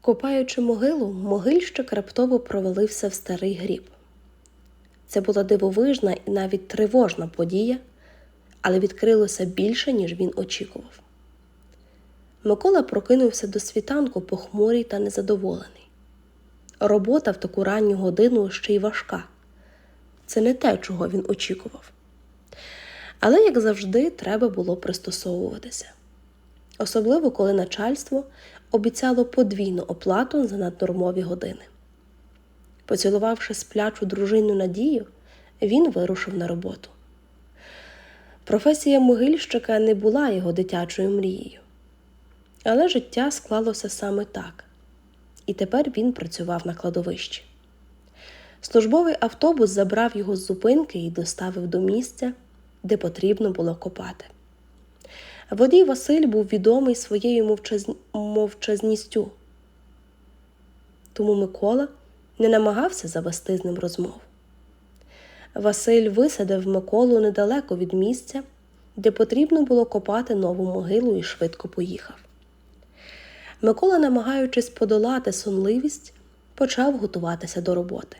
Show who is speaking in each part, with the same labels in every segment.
Speaker 1: Копаючи могилу, могильщик раптово провалився в старий гріб. Це була дивовижна і навіть тривожна подія, але відкрилося більше, ніж він очікував. Микола прокинувся до світанку похмурий та незадоволений. Робота в таку ранню годину ще й важка. Це не те, чого він очікував. Але, як завжди, треба було пристосовуватися. Особливо, коли начальство обіцяло подвійну оплату за наднормові години. Поцілувавши сплячу дружину Надію, він вирушив на роботу. Професія могильщика не була його дитячою мрією. Але життя склалося саме так, і тепер він працював на кладовищі. Службовий автобус забрав його з зупинки і доставив до місця, де потрібно було копати. Водій Василь був відомий своєю мовчаз... мовчазністю, тому Микола не намагався завести з ним розмову. Василь висадив Миколу недалеко від місця, де потрібно було копати нову могилу і швидко поїхав. Микола, намагаючись подолати сонливість, почав готуватися до роботи.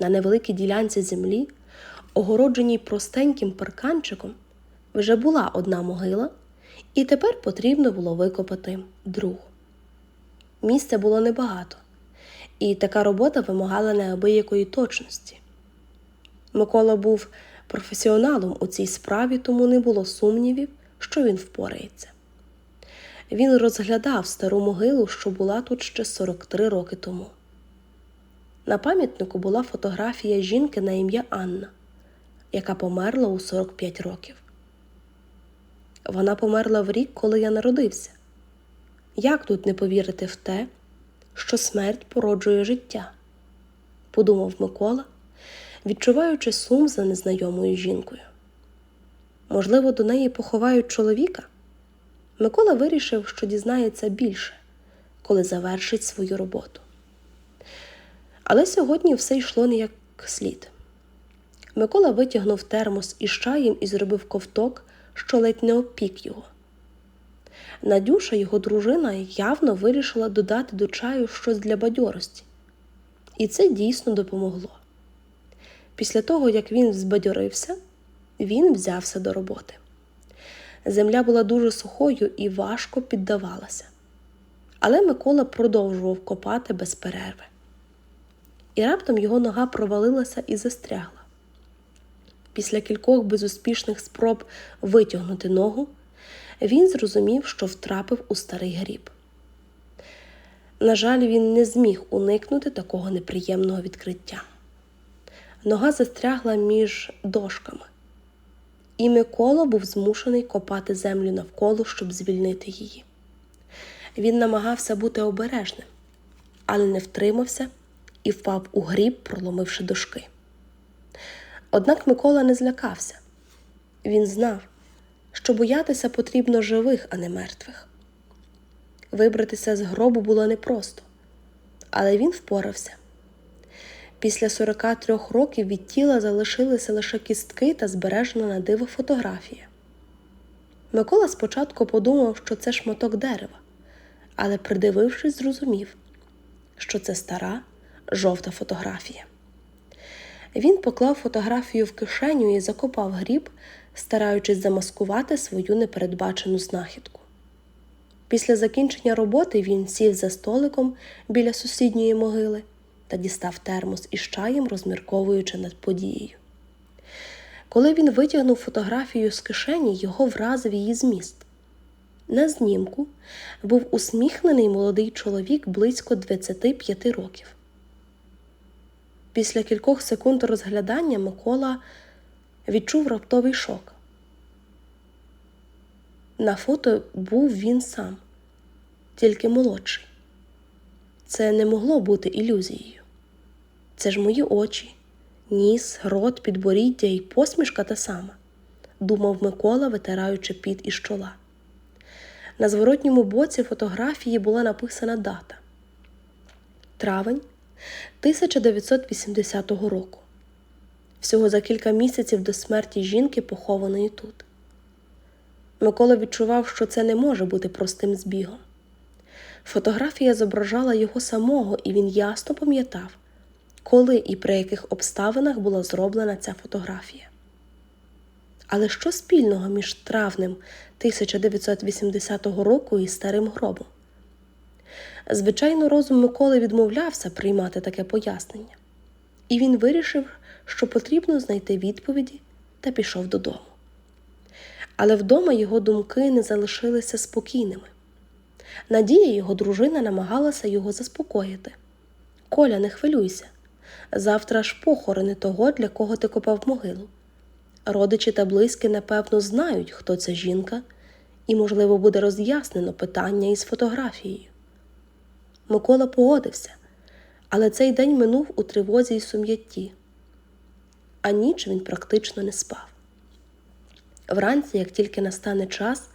Speaker 1: На невеликій ділянці землі, огородженій простеньким парканчиком, вже була одна могила, і тепер потрібно було викопати другу. Місця було небагато, і така робота вимагала неабиякої точності. Микола був професіоналом у цій справі, тому не було сумнівів, що він впорається. Він розглядав стару могилу, що була тут ще 43 роки тому. На пам'ятнику була фотографія жінки на ім'я Анна, яка померла у 45 років. Вона померла в рік, коли я народився. Як тут не повірити в те, що смерть породжує життя? подумав Микола, відчуваючи сум за незнайомою жінкою. Можливо, до неї поховають чоловіка? Микола вирішив, що дізнається більше, коли завершить свою роботу. Але сьогодні все йшло не як слід. Микола витягнув термос із чаєм і зробив ковток, що ледь не опік його. Надюша, його дружина, явно вирішила додати до чаю щось для бадьорості, і це дійсно допомогло. Після того, як він збадьорився, він взявся до роботи. Земля була дуже сухою і важко піддавалася. Але Микола продовжував копати без перерви. І раптом його нога провалилася і застрягла. Після кількох безуспішних спроб витягнути ногу, він зрозумів, що втрапив у старий гріб. На жаль, він не зміг уникнути такого неприємного відкриття. Нога застрягла між дошками і Микола був змушений копати землю навколо, щоб звільнити її. Він намагався бути обережним, але не втримався і впав у гріб, проломивши дошки. Однак Микола не злякався. Він знав, що боятися потрібно живих, а не мертвих. Вибратися з гробу було непросто, але він впорався. Після 43 років від тіла залишилися лише кістки та збережена на диво фотографія. Микола спочатку подумав, що це шматок дерева, але, придивившись, зрозумів, що це стара жовта фотографія. Він поклав фотографію в кишеню і закопав гріб, стараючись замаскувати свою непередбачену знахідку. Після закінчення роботи він сів за столиком біля сусідньої могили та дістав термос із чаєм, розмірковуючи над подією. Коли він витягнув фотографію з кишені, його вразив її зміст. На знімку був усміхнений молодий чоловік близько 25 років. Після кількох секунд розглядання Микола відчув раптовий шок. На фото був він сам, тільки молодший. Це не могло бути ілюзією. Це ж мої очі, ніс, рот, підборіддя і посмішка та сама, думав Микола, витираючи під із чола. На зворотньому боці фотографії була написана дата Травень 1980 року. Всього за кілька місяців до смерті жінки, похованої тут. Микола відчував, що це не може бути простим збігом. Фотографія зображала його самого, і він ясно пам'ятав, коли і при яких обставинах була зроблена ця фотографія. Але що спільного між травнем 1980 року і старим гробом? Звичайно, розум Миколи відмовлявся приймати таке пояснення, і він вирішив, що потрібно знайти відповіді та пішов додому. Але вдома його думки не залишилися спокійними. Надія, його дружина, намагалася його заспокоїти. Коля, не хвилюйся. Завтра ж похорони того, для кого ти копав могилу. Родичі та близькі, напевно, знають, хто ця жінка, і, можливо, буде роз'яснено питання із фотографією. Микола погодився, але цей день минув у тривозі й сум'ятті, а ніч він практично не спав. Вранці, як тільки настане час,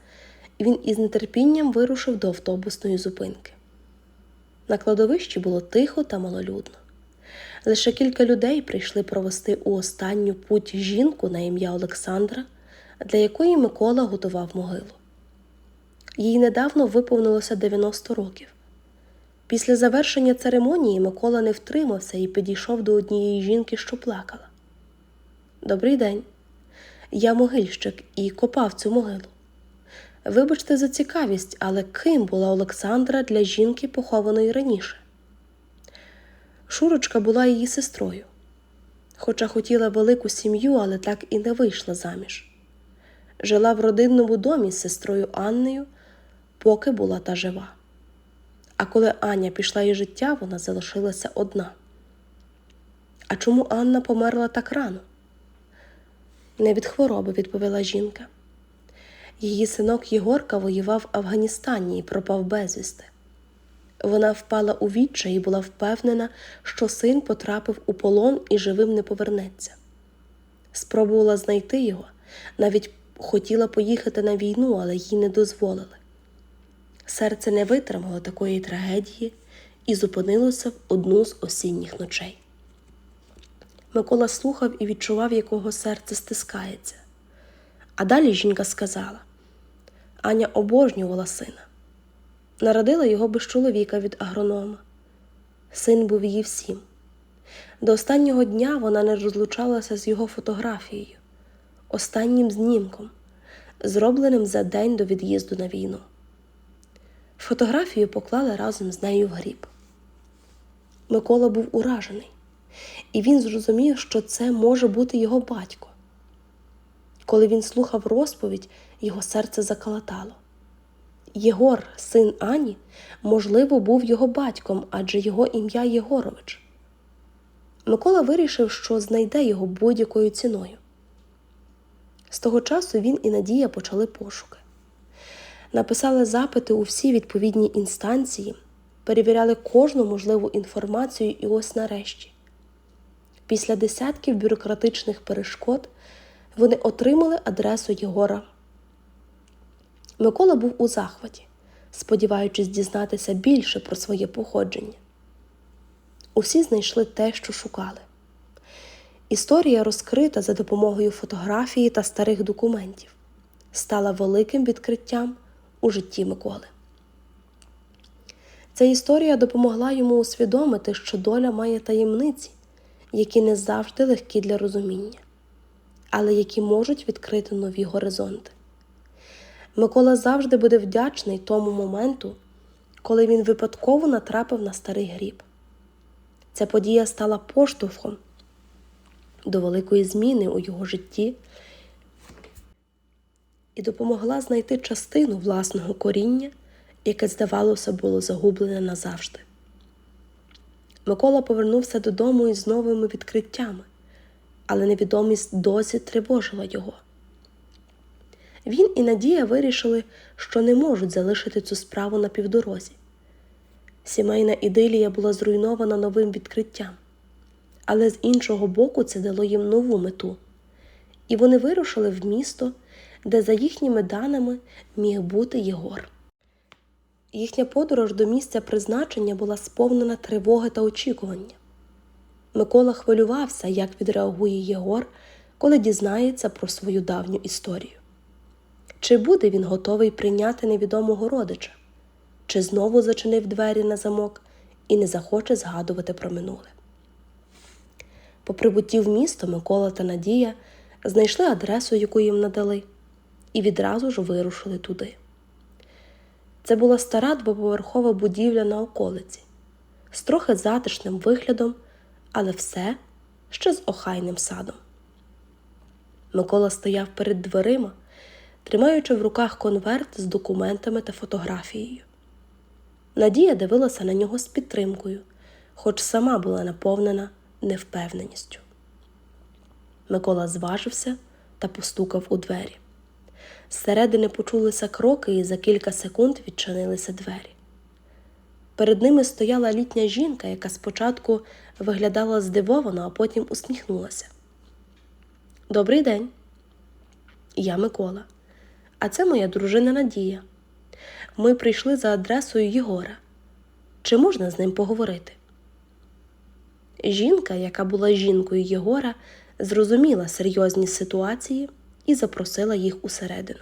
Speaker 1: він із нетерпінням вирушив до автобусної зупинки. На кладовищі було тихо та малолюдно. Лише кілька людей прийшли провести у останню путь жінку на ім'я Олександра, для якої Микола готував могилу. Їй недавно виповнилося 90 років. Після завершення церемонії Микола не втримався і підійшов до однієї жінки, що плакала. Добрий день. Я могильщик і копав цю могилу. Вибачте за цікавість, але ким була Олександра для жінки, похованої раніше? Шурочка була її сестрою, хоча хотіла велику сім'ю, але так і не вийшла заміж. Жила в родинному домі з сестрою Аннею, поки була та жива. А коли Аня пішла із життя, вона залишилася одна. А чому Анна померла так рано? Не від хвороби, відповіла жінка. Її синок Єгорка воював в Афганістані і пропав безвісти. Вона впала у відчай і була впевнена, що син потрапив у полон і живим не повернеться. Спробувала знайти його, навіть хотіла поїхати на війну, але їй не дозволили. Серце не витримало такої трагедії і зупинилося в одну з осінніх ночей. Микола слухав і відчував, якого серце стискається. А далі жінка сказала Аня обожнювала сина. Народила його без чоловіка від агронома. Син був її всім. До останнього дня вона не розлучалася з його фотографією, останнім знімком, зробленим за день до від'їзду на війну. Фотографію поклали разом з нею в гріб. Микола був уражений, і він зрозумів, що це може бути його батько. Коли він слухав розповідь, його серце заколотало. Єгор, син Ані, можливо, був його батьком, адже його ім'я Єгорович. Микола вирішив, що знайде його будь-якою ціною. З того часу він і Надія почали пошуки. Написали запити у всі відповідні інстанції, перевіряли кожну можливу інформацію і ось нарешті. Після десятків бюрократичних перешкод вони отримали адресу Єгора. Микола був у захваті, сподіваючись дізнатися більше про своє походження. Усі знайшли те, що шукали. Історія, розкрита за допомогою фотографії та старих документів, стала великим відкриттям у житті Миколи. Ця історія допомогла йому усвідомити, що доля має таємниці, які не завжди легкі для розуміння, але які можуть відкрити нові горизонти. Микола завжди буде вдячний тому моменту, коли він випадково натрапив на старий гріб. Ця подія стала поштовхом до великої зміни у його житті і допомогла знайти частину власного коріння, яке, здавалося, було загублене назавжди. Микола повернувся додому із новими відкриттями, але невідомість досі тривожила його. Він і Надія вирішили, що не можуть залишити цю справу на півдорозі. Сімейна ідилія була зруйнована новим відкриттям, але з іншого боку це дало їм нову мету, і вони вирушили в місто, де, за їхніми даними, міг бути Єгор. Їхня подорож до місця призначення була сповнена тривоги та очікування. Микола хвилювався, як відреагує Єгор, коли дізнається про свою давню історію. Чи буде він готовий прийняти невідомого родича? чи знову зачинив двері на замок і не захоче згадувати про минуле. По прибутті в місто Микола та Надія знайшли адресу, яку їм надали, і відразу ж вирушили туди. Це була стара двоповерхова будівля на околиці з трохи затишним виглядом, але все ще з охайним садом. Микола стояв перед дверима, тримаючи в руках конверт з документами та фотографією. Надія дивилася на нього з підтримкою, хоч сама була наповнена невпевненістю. Микола зважився та постукав у двері. Зсередини почулися кроки, і за кілька секунд відчинилися двері. Перед ними стояла літня жінка, яка спочатку виглядала здивовано, а потім усміхнулася. Добрий день. Я Микола, а це моя дружина Надія. Ми прийшли за адресою Єгора. Чи можна з ним поговорити? Жінка, яка була жінкою Єгора, зрозуміла серйозні ситуації і запросила їх усередину.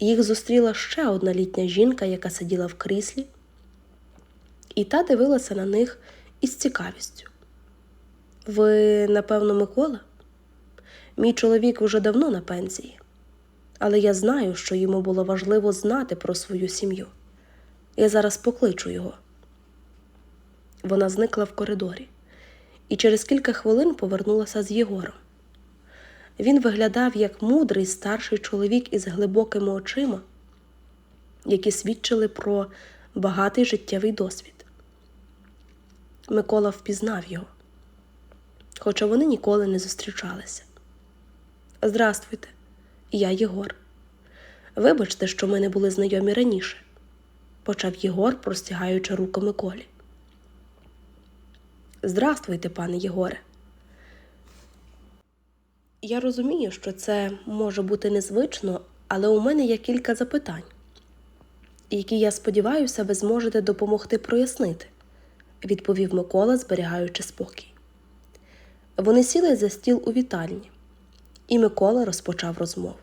Speaker 1: Їх зустріла ще одна літня жінка, яка сиділа в кріслі, і та дивилася на них із цікавістю. Ви, напевно, Микола? Мій чоловік вже давно на пенсії, але я знаю, що йому було важливо знати про свою сім'ю. Я зараз покличу його. Вона зникла в коридорі і через кілька хвилин повернулася з Єгором. Він виглядав як мудрий старший чоловік із глибокими очима, які свідчили про багатий життєвий досвід. Микола впізнав його, хоча вони ніколи не зустрічалися. Здравствуйте, я Єгор. Вибачте, що ми не були знайомі раніше, почав Єгор, простягаючи руку Миколі. Здравствуйте, пане Єгоре. Я розумію, що це може бути незвично, але у мене є кілька запитань, які я сподіваюся, ви зможете допомогти прояснити, відповів Микола, зберігаючи спокій. Вони сіли за стіл у вітальні, і Микола розпочав розмову.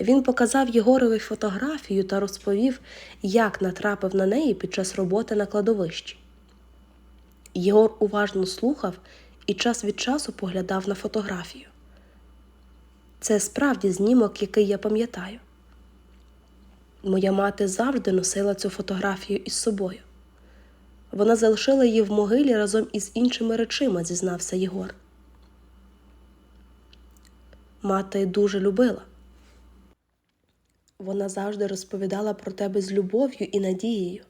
Speaker 1: Він показав Єгорові фотографію та розповів, як натрапив на неї під час роботи на кладовищі. Єгор уважно слухав і час від часу поглядав на фотографію. Це справді знімок, який я пам'ятаю. Моя мати завжди носила цю фотографію із собою. Вона залишила її в могилі разом із іншими речима, зізнався Єгор. Мати дуже любила. Вона завжди розповідала про тебе з любов'ю і надією.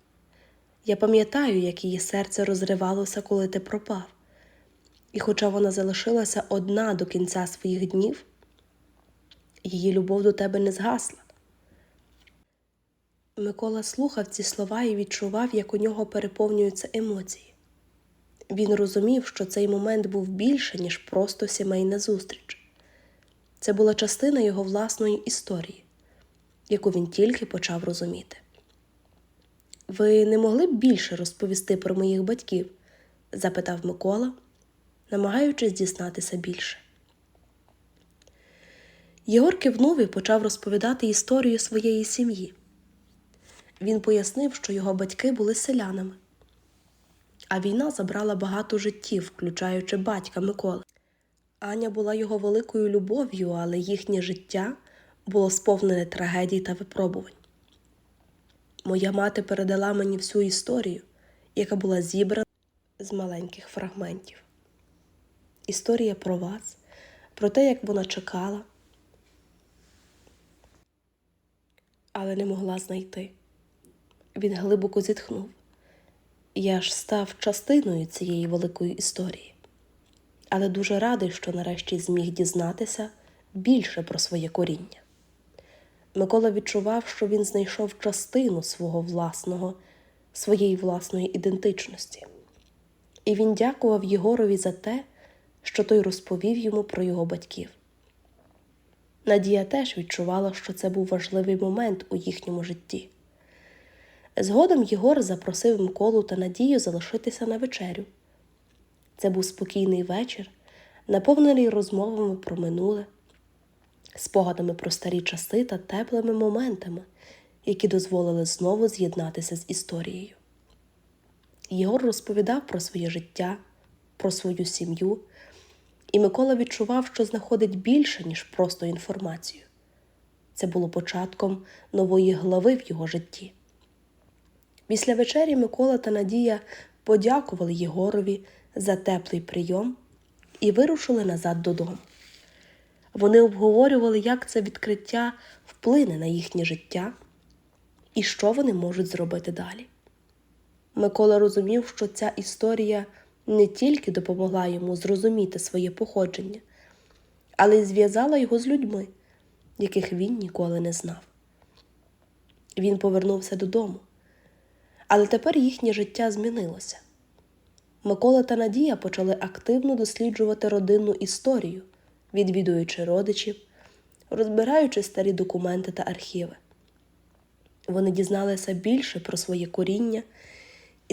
Speaker 1: Я пам'ятаю, як її серце розривалося, коли ти пропав. І хоча вона залишилася одна до кінця своїх днів, її любов до тебе не згасла. Микола слухав ці слова і відчував, як у нього переповнюються емоції. Він розумів, що цей момент був більше, ніж просто сімейна зустріч. Це була частина його власної історії, яку він тільки почав розуміти. Ви не могли б більше розповісти про моїх батьків? запитав Микола, намагаючись дізнатися більше. Єгор кивнув і почав розповідати історію своєї сім'ї. Він пояснив, що його батьки були селянами, а війна забрала багато життів, включаючи батька Миколи. Аня була його великою любов'ю, але їхнє життя було сповнене трагедій та випробувань. Моя мати передала мені всю історію, яка була зібрана з маленьких фрагментів. Історія про вас, про те, як вона чекала, але не могла знайти. Він глибоко зітхнув. Я ж став частиною цієї великої історії, але дуже радий, що нарешті зміг дізнатися більше про своє коріння. Микола відчував, що він знайшов частину свого власного, своєї власної ідентичності, і він дякував Єгорові за те, що той розповів йому про його батьків. Надія теж відчувала, що це був важливий момент у їхньому житті. Згодом Єгор запросив Миколу та Надію залишитися на вечерю. Це був спокійний вечір, наповнений розмовами про минуле, спогадами про старі часи та теплими моментами, які дозволили знову з'єднатися з історією. Єгор розповідав про своє життя, про свою сім'ю, і Микола відчував, що знаходить більше, ніж просто інформацію. Це було початком нової глави в його житті. Після вечері Микола та Надія подякували Єгорові за теплий прийом і вирушили назад додому. Вони обговорювали, як це відкриття вплине на їхнє життя і що вони можуть зробити далі. Микола розумів, що ця історія не тільки допомогла йому зрозуміти своє походження, але й зв'язала його з людьми, яких він ніколи не знав. Він повернувся додому, але тепер їхнє життя змінилося. Микола та Надія почали активно досліджувати родинну історію, відвідуючи родичів, розбираючи старі документи та архіви. Вони дізналися більше про своє коріння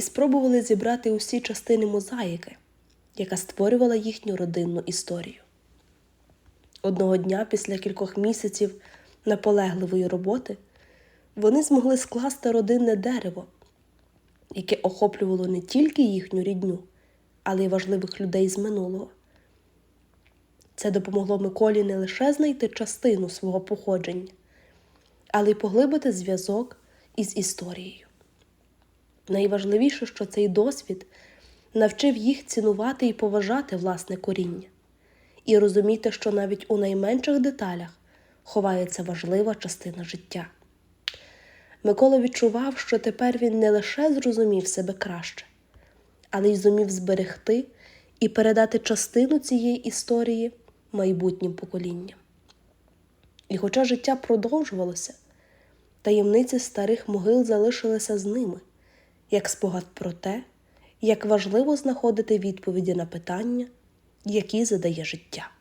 Speaker 1: і спробували зібрати усі частини мозаїки, яка створювала їхню родинну історію. Одного дня, після кількох місяців наполегливої роботи, вони змогли скласти родинне дерево, яке охоплювало не тільки їхню рідню, але й важливих людей з минулого. Це допомогло Миколі не лише знайти частину свого походження, але й поглибити зв'язок із історією. Найважливіше, що цей досвід навчив їх цінувати і поважати власне коріння, і розуміти, що навіть у найменших деталях ховається важлива частина життя. Микола відчував, що тепер він не лише зрозумів себе краще, але й зумів зберегти і передати частину цієї історії майбутнім поколінням. І хоча життя продовжувалося, таємниці старих могил залишилися з ними, як спогад про те, як важливо знаходити відповіді на питання, які задає життя.